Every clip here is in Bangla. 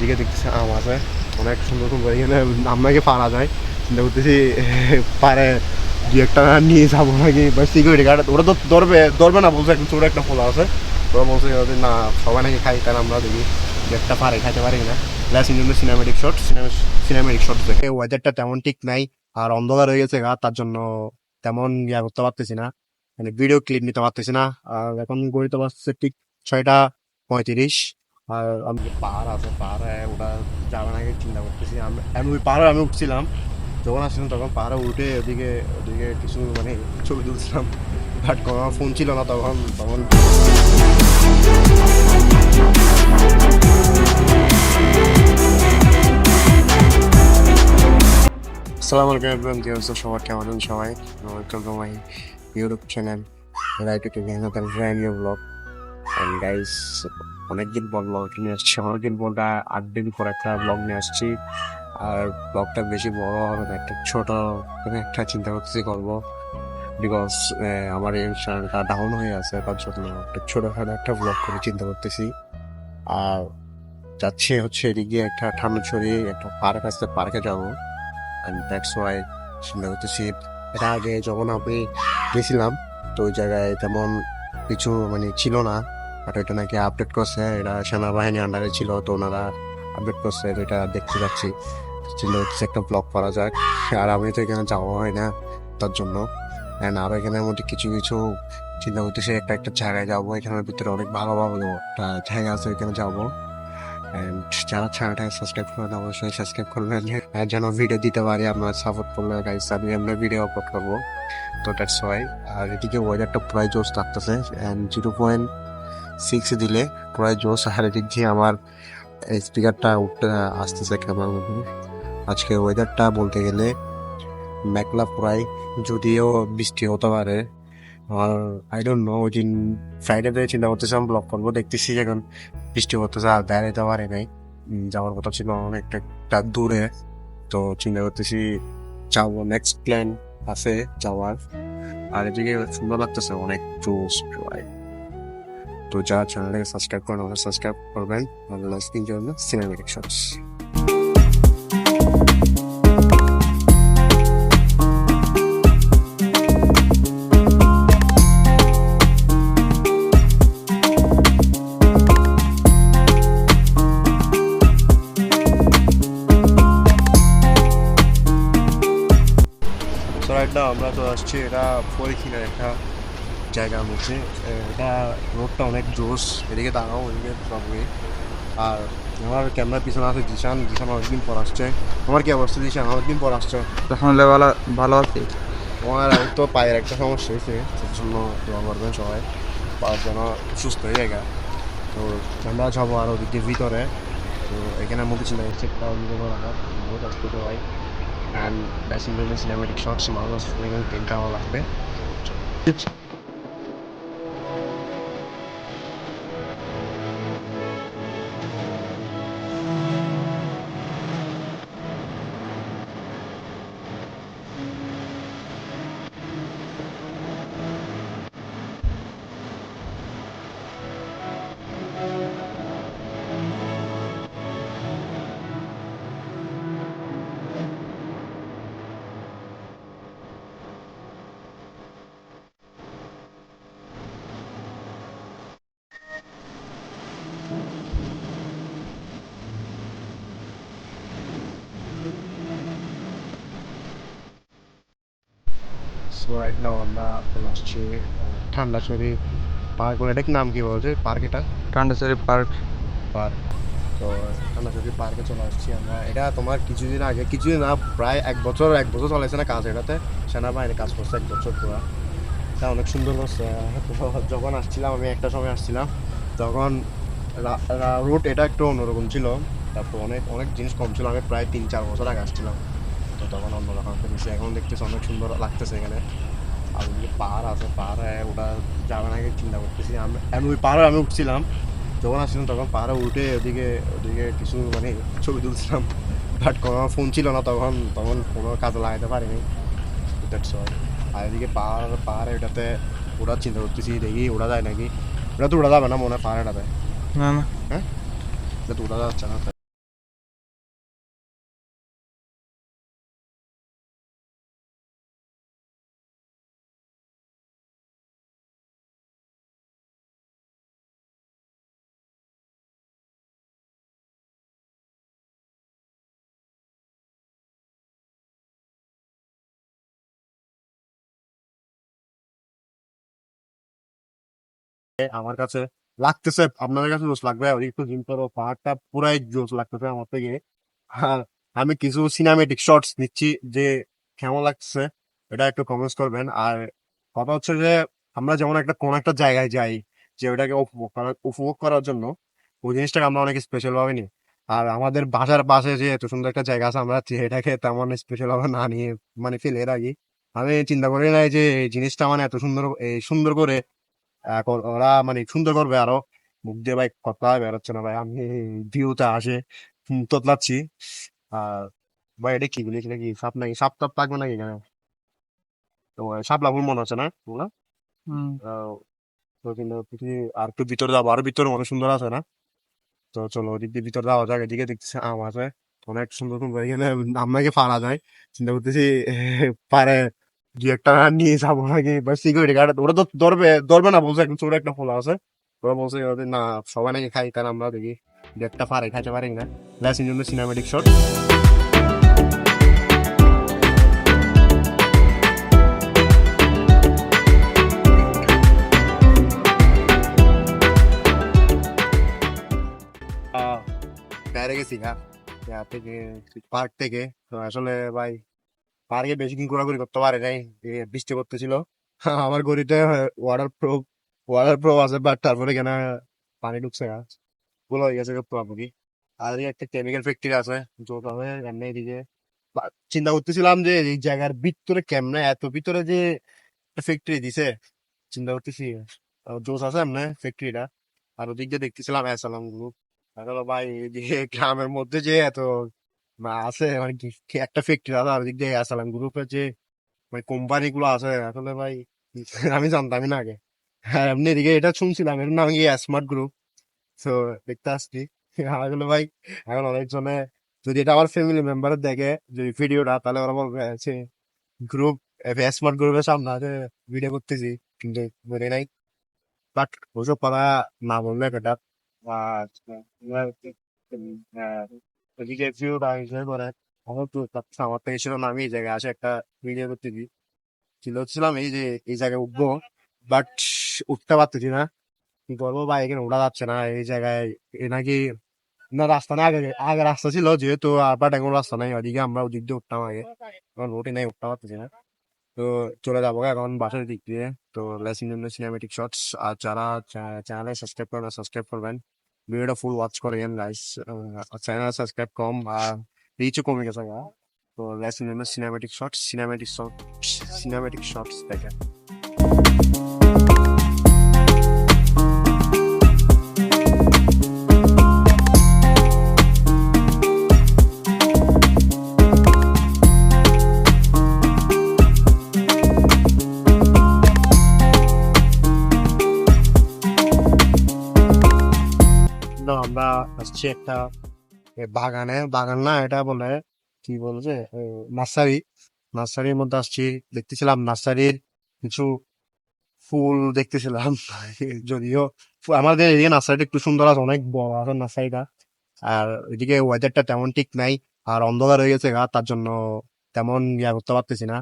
দিকে দেখতেছি আম আছে। অনেক সুন্দর সুন্দর এখানে আপনাকে পারা যায়। চিন্তা করতেছি পারে দু একটা নিয়ে যাব নাকি? বা সিকিউরিটি গার্ড ওরা তো ধরবে ধরবে না বলছে, একটা ছোটো একটা ফোলা আছে। ওরা বলছে না, সবাই নাকি খাই তাহলে আমরা দেখি দু একটা পারে খাইতে পারি না ইন জন্য সিনেমেটিক শট সিনেমেটিক শট দেখে। ওয়েদারটা তেমন ঠিক নাই, আর অন্ধকার হয়ে গেছে গা, তার জন্য তেমন ইয়া করতে পারতেছি না। মানে ভিডিও ক্লিপ নিতে পারতেছি না। আর এখন গড়িতে পারছে ঠিক ছয়টা পঁয়ত্রিশ। আর আমি পাহাড় আছে, পাহাড়ে ওটা যাবে নাকি চিন্তা করতেছি। আমি আমি ওই পাহাড়ে আমি উঠছিলাম। যখন আসছিলাম, তখন পাহাড়ে উঠে ওদিকে ওদিকে কিছু মানে ছবি তুলছিলাম। বাট কোনো ফোন ছিল না তখন তখন আসসালামু আলাইকুম এভরিওয়ান কি অবস্থা? সবার কেমন আছেন সবাই? Welcome to my YouTube channel right to gain brand new vlog and guys অনেকদিন পর ব্লগ নিয়ে আসছি। অনেকদিন পর আট দিন পর একটা ব্লগ নিয়ে আসছি। আর ব্লগটা বেশি বড় হবে না, একটা ছোট একটা চিন্তা করতেছি করব। বিকজ আমার এই চ্যানেলটা ডাউন হয়ে আছে, তার জন্য একটা ছোটখাটো একটা ব্লগ করে চিন্তা করতেছি। আর যাচ্ছে হচ্ছে এদিকে একটা ঠান্ডা ছড়িয়ে একটা পার্ক আছে পার্কে যাব। অ্যান্ড দ্যাটস ওয়াই চিন্তা করতেছি। এটা আগে যখন আমি গেছিলাম, তো ওই জায়গায় তেমন কিছু মানে ছিল না। বাট ওইটা নাকি আপডেট করছে, এটা সেনাবাহিনী আন্ডারে ছিল, তো ওনারা আপডেট করছে এটা দেখতে যাচ্ছি। চিন্তা করতেছি একটা ব্লগ করা যাক। আর আমি তো এখানে যাওয়া হয় না তার জন্য। অ্যান্ড আরও এখানের মধ্যে কিছু কিছু চিন্তা করতেছি, একটা একটা জায়গায় যাব, এখানের ভিতরে অনেক ভালো ভালো একটা জায়গা আছে, ওইখানে যাব। অ্যান্ড যারা চ্যানেলটাকে সাবস্ক্রাইব করেন অবশ্যই সাবস্ক্রাইব করবেন আর যেন ভিডিও দিতে পারি, আপনার সাপোর্ট করলে গাইস আমি এমনি ভিডিও আপলোড করব। তো দ্যাটস ওয়াই আর এদিকে ওয়েদারটা প্রায় জোস থাকতেছে। অ্যান্ড জিরো পয়েন্ট সিক্স দিলে প্রায় আর এদিক দিয়ে আমার স্পিকারটা উঠতে আসতেছে ক্যামেরার মধ্যে আজকে ওয়েদারটা বলতে গেলে মেঘলা প্রায় যদিও বৃষ্টি হতে পারে। আর আই ডোন্ট নো ওই দিন ফ্রাইডেতে চিন্তা করতেছিলাম ব্লগ করব, দেখতেছি এখন বৃষ্টি হতেছে, আর বেড়াইতে পারে নাই। যাওয়ার কথা ছিল অনেকটা দূরে। তো চিন্তা করতেছি, যাব নেক্সট প্ল্যান আছে যাওয়ার। আর এদিকে সুন্দর লাগতেছে, অনেক জোস তো যারা চ্যানেলটাকে সাবস্ক্রাইব করেন ওরা সাবস্ক্রাইব করবেন আর লাস্টিং জন্য সিনেমেটিক শর্টস তো রাইট নাও আমরা তো আসছি এটা পরীক্ষিনের একটা জায়গার মধ্যে এটা রোডটা অনেক জোস এদিকে দাঁড়াও ওইদিকে সবই আর আমার ক্যামেরার পিছনে আছে দিশান দিশান অনেকদিন পর আসছে আমার কি অবস্থা দিশান অনেকদিন পর আসছে তাহলে ভালো ভালো আছি আমার তো পায়ের একটা সমস্যা হয়েছে তার জন্য দোয়া করবেন সবাই পাওয়ার জন্য সুস্থ হয়ে যায় তো আমরা যাব আর ওদিকে ভিতরে তো এখানে করছি একটা অন্য রাখার বহুত আসতে হয় অ্যান্ড ব্যাসিং সিনেমেটিক শর্টস মানুষ তিনটা আমার লাগবে রাইট নাও আমরা এখন আসছি ঠান্ডাছড়ি পার্ক এটার নাম কি বলছে পার্ক এটা? টান্ডাসারি পার্ক পার্ক তো ঠান্ডাছড়ি পার্কে চলে আসছি আমরা। এটা তোমার কিছুদিন আগে কিছুদিন না প্রায় এক বছর এক বছর চলেছে না কাজ এটাতে। সেনাবাহিনী কাজ করছে এক বছর পুরো তা অনেক সুন্দর করছে যখন আসছিলাম আমি একটা সময় আসছিলাম তখন রুট এটা একটু অন্যরকম ছিল। তারপর অনেক অনেক জিনিস কম ছিল। আমি প্রায় তিন চার বছর আগে আসছিলাম। তো তখন অন্যরকম একটা বিষয়। এখন দেখতেছি অনেক সুন্দর লাগতেছে এখানে। আর ওদিকে পাহাড় আছে পাহাড়ে ওটা যাবে নাকি চিন্তা করতেছি। আমি আমি ওই পাহাড়ে আমি উঠছিলাম। যখন আসছিলাম তখন পাহাড়ে উঠে ওদিকে ওদিকে কিছু মানে ছবি তুলছিলাম। বাট কোনো ফোন ছিল না তখন তখন কোনো কাজে লাগাতে পারিনি। দ্যাটস অল আর এদিকে পাহাড় পাহাড়ে ওটাতে ওটা চিন্তা করতেছি দেখি ওটা যায় নাকি? ওটা তো ওটা যাবে না মনে হয় পাহাড়েটাতে না না। এটা তো ওটা যাচ্ছে না। আমার কাছে লাগতেছে, আপনাদের কাছে জোস লাগবে একটু জিম করো, পাহাড়টা পুরাই জোস লাগতেছে আমার থেকে। আর আমি কিছু সিনেমেটিক শর্টস নিচ্ছি যে কেমন লাগতেছে, এটা একটু কমেন্টস করবেন। আর কথা হচ্ছে যে, আমরা যেমন একটা, কোন একটা জায়গায় যাই, যে ওটাকে উপভোগ করার উপভোগ করার জন্য, ওই জিনিসটাকে আমরা অনেক স্পেশাল ভাবে নিই। আর আমাদের বাসার পাশে যে এত সুন্দর একটা জায়গা আছে, আমরা এটাকে তেমন স্পেশাল ভাবে না নিয়ে মানে ফেলে রাখি আমি চিন্তা করি নাই যে এই জিনিসটা মানে এত সুন্দর সুন্দর করে কর- ওরা মানে সুন্দর করবে আরও। মুখ দিয়ে ভাই কথা বেরোচ্ছে না ভাই। আমি ভিউতে আসে তোতলাচ্ছি। আর ভাই এটা কি বলিস নাকি সাপ নাকি? সাপ টাপ থাকবে নাকি এখানে? তো সাপ লাগুন মনে হচ্ছে না ওগুলা তো কিন্তু আর একটু ভিতরে যাব আরও ভিতরে অনেক সুন্দর আছে না? তো চলো ওদিক দিয়ে ভিতরে যাওয়া যাক এদিকে দেখতেছি আম আছে। অনেক সুন্দর সুন্দর এখানে আমাকে ফাড়া যায়। চিন্তা করতেছি পারে একটা নিয়ে যাব নাকি বা সিকিউরিটি গার্ড ওরা তো ধরবে ধরবে না বলছে একদম ছোট একটা ফোলা আছে। ওরা বলছে না, সবাই নাকি খাই তার আমরা দেখি দু একটা পারে, খাইতে পারি না। ল্যাসিন জন্য সিনেমেটিক শট বাইরে গেছি ইয়া থেকে পার্ক থেকে। আসলে ভাই পার্কে বেশি দিন ঘোরাঘুরি করতে পারে নাই বৃষ্টি করতেছিল আমার গড়িতে ওয়াটার প্রুফ ওয়াটার প্রুফ আছে বাট তারপরে কেন পানি ঢুকছে না। গুলো হয়ে গেছে পুরোপুরি। আর একটা কেমিক্যাল ফ্যাক্টরি আছে যোগ হবে এমনি এদিকে। চিন্তা করতেছিলাম যে এই জায়গার ভিতরে কেমনে, এত ভিতরে যে ফ্যাক্টরি দিছে, চিন্তা করতেছি। জোস আছে এমনি ফ্যাক্টরিটা আর ওদিক দিয়ে দেখতেছিলাম অ্যাসালাম গ্রুপ ভাই যে গ্রামের মধ্যে যে এত আছে মানে একটা ফ্যাক্টরি আছে আর ওদিক দিয়ে অ্যাসালাম গ্রুপের যে মানে কোম্পানি গুলো আছে, আসলে ভাই, আমি জানতামই না আগে। হ্যাঁ এমনি এদিকে এটা শুনছিলাম এর নাম কি স্মার্ট গ্রুপ তো দেখতে আসছি। আসলে ভাই, এখন অনেকজনে, যদি এটা আমার ফ্যামিলি মেম্বার দেখে যদি ভিডিওটা তাহলে ওরা বলবে যে গ্রুপ স্মার্ট গ্রুপের সামনে আছে ভিডিও করতেছি। কিন্তু বলে নাই। বাট, ওসব কথা না বললে বেটার আর ওদিকে করে আমার তো আমার থেকে ছিল না, আমি এই জায়গায় আসে একটা ভিডিও করতেছি ছিল, ছিলাম এই যে এই জায়গায় উঠবো বাট উঠতে পারতেছি না। করব বা এখানে ওঠা যাচ্ছে না, এই জায়গায় এ নাকি না, রাস্তা না, আগে আগে রাস্তা ছিল, যেহেতু আবার এখন রাস্তা নাই, ওদিকে আমরা ওদিক দিয়ে উঠতাম আগে। এখন রোডে নাই, উঠতে পারতেছি না। তো চলে যাব এখন বাসার দিক দিয়ে। তো লেসিন জন্য সিনেমেটিক শর্টস, আর যারা চ্যানেলে সাবস্ক্রাইব করেন সাবস্ক্রাইব করবেন। ভিডিওটা ফুল ওয়াচ করেন গাইস চ্যানেল সাবস্ক্রাইব কম আর রিচও কমে গেছে গা তো লেসিন জন্য cinematic shorts cinematic shorts cinematic shorts দেখেন আসছি একটা বাগানে, বাগান না, এটা বলে, কি বলছে নার্সারি, নার্সারির মধ্যে আসছি, দেখতেছিলাম নার্সারির কিছু ফুল দেখতেছিলাম, যদিও আমাদের এদিকে নার্সারিটা একটু সুন্দর আছে, অনেক বড় আছে নার্সারিটা, আর এদিকে ওয়েদারটা তেমন ঠিক নাই, আর অন্ধকার হয়ে গেছে গা, তার জন্য তেমন ইয়া করতে পারতেছি না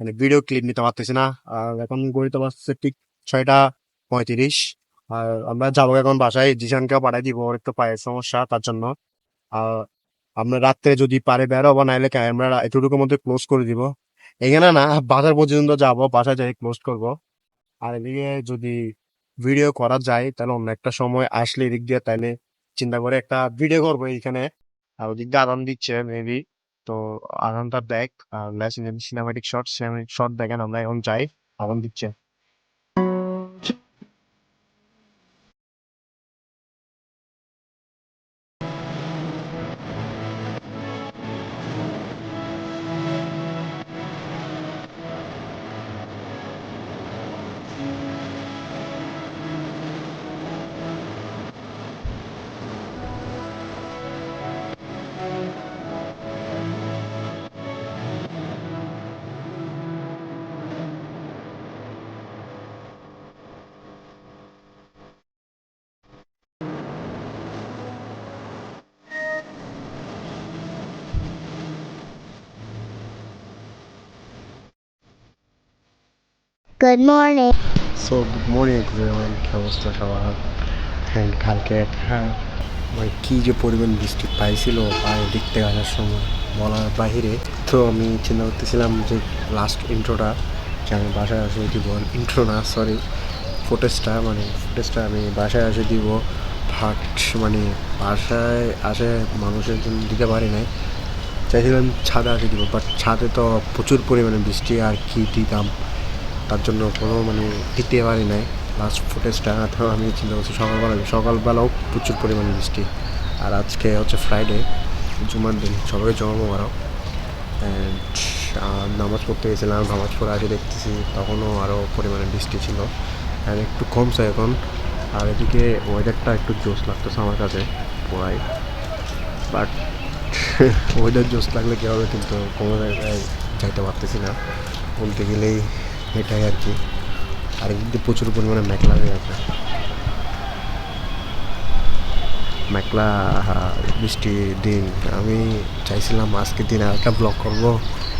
মানে ভিডিও ক্লিপ নিতে পারতেছি না, আর এখন গড়িতে পারছে ঠিক ছয়টা পঁয়ত্রিশ আর আমরা যাব এখন বাসায়, জিশানকেও পাঠাই দিব, ওর একটু পায়ের সমস্যা, তার জন্য। আর আমরা রাত্রে যদি পারে বেরোবো, নাহলে ক্যামেরা এতটুকুর মধ্যে ক্লোজ করে দিব। এখানে না বাজার পর্যন্ত যাব, বাসায় যাই ক্লোজ করব। আর এদিকে যদি ভিডিও করা যায়, তাহলে অন্য একটা সময় আসলে এদিক দিয়ে তাহলে চিন্তা করে একটা ভিডিও করব এখানে আর ওদিক দিয়ে আদান দিচ্ছে মেবি তো আদানটা দেখ, আর সিনেমাটিক শর্ট সিনেমাটিক শর্ট দেখেন, আমরা এখন যাই আদান দিচ্ছে। Good morning. So good morning everyone কি অবস্থা হ্যাঁ কালকে মানে কী যে পরিমাণ বৃষ্টি পাইছিল, পায়ে দেখতে আসার সময়, বলার বাহিরে। তো আমি চিন্তা করতেছিলাম যে লাস্ট ইন্ট্রোটা যে আমি বাসায় আসে দিব। ইন্ট্রো না সরি ফুটেজটা মানে ফুটেজটা আমি বাসায় এসে দিব। ভাট মানে বাসায় আসে মানুষের জন্য দিতে পারি নাই। চাইছিলাম ছাদে আসে দিব বাট ছাদে তো প্রচুর পরিমাণে বৃষ্টি, আর কি দিতাম। তার জন্য কোনো মানে দিতে পারি নাই। লাস্ট ফুটেজটা তো আমি চিন্তা করছি, সকালবেলা সকালবেলাও প্রচুর পরিমাণে বৃষ্টি। আর আজকে হচ্ছে ফ্রাইডে জুমার দিন, সবাইকে জমা মোবারক। অ্যান্ড নামাজ পড়তে গেছিলাম, নামাজ পড়ে আসে দেখতেছি, তখনও আরও পরিমাণে বৃষ্টি ছিল। আর একটু কমছে এখন। আর এদিকে ওয়েদারটা একটু জোশ লাগতেছে আমার কাছে পুরাই বাট ওয়েদার জোশ লাগলে কী হবে? কিন্তু কোনো জায়গায় যাইতে পারতেছি না। বলতে গেলেই এটাই আর কি। আর দিয়ে প্রচুর পরিমাণে মেঘলা হয়ে আছে। মেঘলা আহ, বৃষ্টির দিন। আমি চাইছিলাম আজকের দিন আর একটা ব্লগ করব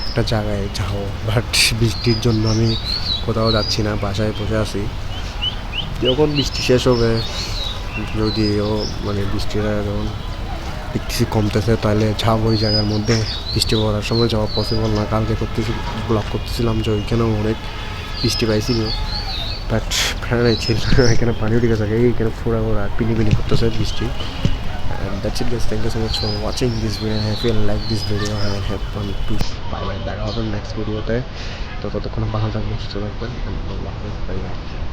একটা জায়গায় যাও বাট বৃষ্টির জন্য আমি কোথাও যাচ্ছি না বাসায় বসে আছি। যখন বৃষ্টি শেষ হবে যদিও মানে বৃষ্টিটা যখন দেখতেছি কমতেছে তাহলে যাব ওই জায়গার মধ্যে বৃষ্টি পড়ার সময় যাওয়া পসিবল না কালকে করতেছি ব্লগ করতেছিলাম যে ওইখানেও অনেক বৃষ্টি পাইছিল বাট ফ্যানে ছিল এখানে পানি উঠে গেছে এইখানে ফোড়া ফোড়া পিনি পিনি করতেছে বৃষ্টি it guys. Thank you so much for watching this video. And if you like this video, and have fun, please bye bye. দেখা হবে নেক্সট ভিডিওতে তো ততক্ষণ ভালো থাকবেন সুস্থ থাকবেন বাই বাই